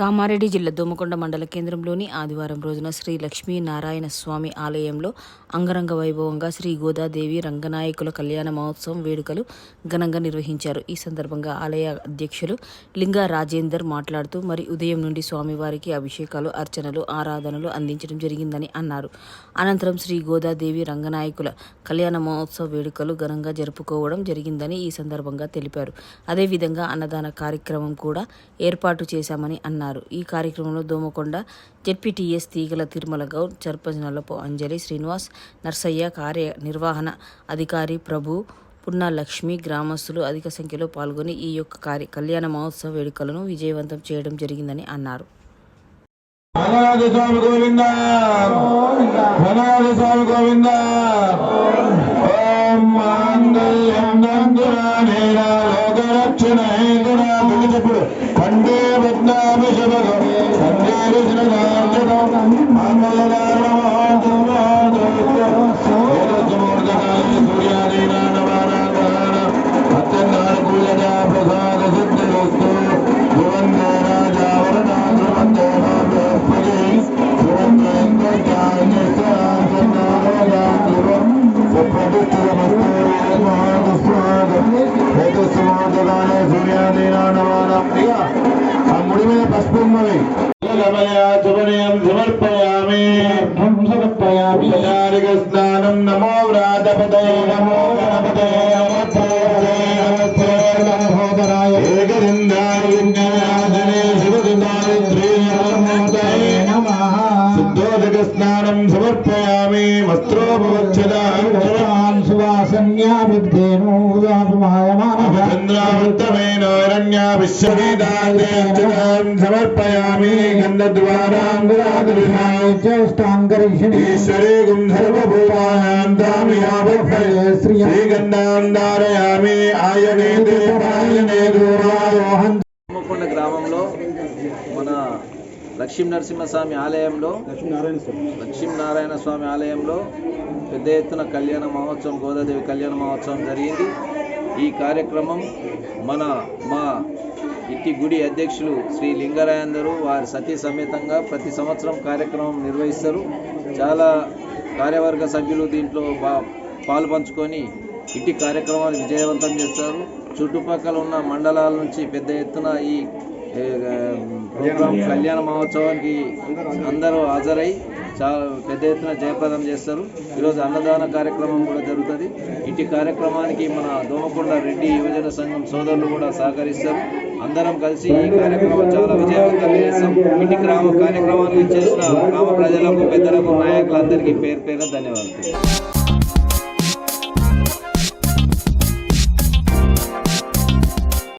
కామారెడ్డి జిల్లా దోమకొండ మండల కేంద్రంలోని ఆదివారం రోజున శ్రీ లక్ష్మీ నారాయణ స్వామి ఆలయంలో అంగరంగ వైభవంగా శ్రీ గోదాదేవి రంగనాయకుల కళ్యాణ మహోత్సవం వేడుకలు ఘనంగా నిర్వహించారు. ఈ సందర్భంగా ఆలయ అధ్యక్షులు లింగా రాజేందర్ మాట్లాడుతూ మరి ఉదయం నుండి స్వామివారికి అభిషేకాలు అర్చనలు ఆరాధనలు అందించడం జరిగిందని అన్నారు. అనంతరం శ్రీ గోదాదేవి రంగనాయకుల కళ్యాణ మహోత్సవ వేడుకలు ఘనంగా జరుపుకోవడం జరిగిందని ఈ సందర్భంగా తెలిపారు. అదేవిధంగా అన్నదాన కార్యక్రమం కూడా ఏర్పాటు చేశామని అన్నారు. ఈ కార్యక్రమంలో దోమకొండ జెడ్పీటీఎస్ తీగల తిరుమల గౌడ్ సర్పంచ్ నల్లపు అంజలి శ్రీనివాస్ నర్సయ్య కార్య నిర్వహణ అధికారి ప్రభు పున్నా లక్ష్మి గ్రామస్తులు అధిక సంఖ్యలో పాల్గొని ఈ యొక్క కార్య కళ్యాణ మహోత్సవ వేడుకలను విజయవంతం చేయడం జరిగిందని అన్నారు. ఓం ఉన్నది శుభనయం సమర్పయామి. సమర్పయామి. స్నానం నమో వ్రాతపదయ నమో గణపతయ నమోదరాయ. ఏకదండాయ విజ్ఞానాదనే శివదుదారిద్రే నమః. శుద్ధోదక స్నానం సమర్పయామి. వస్త్రోపవచ్చదాన్ చంద్రావృతమైన అరణ్య విశ్వవేదాంతం సమర్పయామి గంధద్వారాంగురాశ్వరే గుంధర్వభూతానాం దామియాభయ శ్రీగంధాం ధారయామి ఆయనే దేవాయనే దూరాయోహం గ్రామంలో మన లక్ష్మీ నరసింహస్వామి ఆలయంలో లక్ష్మీనారాయణ స్వామి ఆలయంలో పెద్ద ఎత్తున కళ్యాణ మహోత్సవం గోదాదేవి కళ్యాణ మహోత్సవం జరిగింది. ఈ కార్యక్రమం మన మా ఇంటి గుడి అధ్యక్షులు శ్రీ లింగరాయందరు వారి సతీ సమేతంగా ప్రతి సంవత్సరం కార్యక్రమం నిర్వహిస్తారు. చాలా కార్యవర్గ సభ్యులు దీంట్లో బా పాలు పంచుకొని ఇంటి కార్యక్రమాన్ని విజయవంతం చేస్తారు. చుట్టుపక్కల ఉన్న మండలాల నుంచి పెద్ద ఎత్తున ఈ ప్రోగ్రాం కళ్యాణ మహోత్సవానికి అందరూ హాజరై చాలా పెద్ద ఎత్తున జయప్రదం చేస్తారు. ఈరోజు అన్నదాన కార్యక్రమం కూడా జరుగుతుంది. ఇటు కార్యక్రమానికి మన దోమకొండ రెడ్డి యువజన సంఘం సోదరులు కూడా సహకరిస్తారు. అందరం కలిసి ఈ కార్యక్రమం చాలా విజయవంతంగా చేస్తాం. ఇటు గ్రామ కార్యక్రమానికి చేసిన గ్రామ ప్రజలకు పెద్దలకు నాయకులందరికీ పేరు పేరు ధన్యవాదాలు.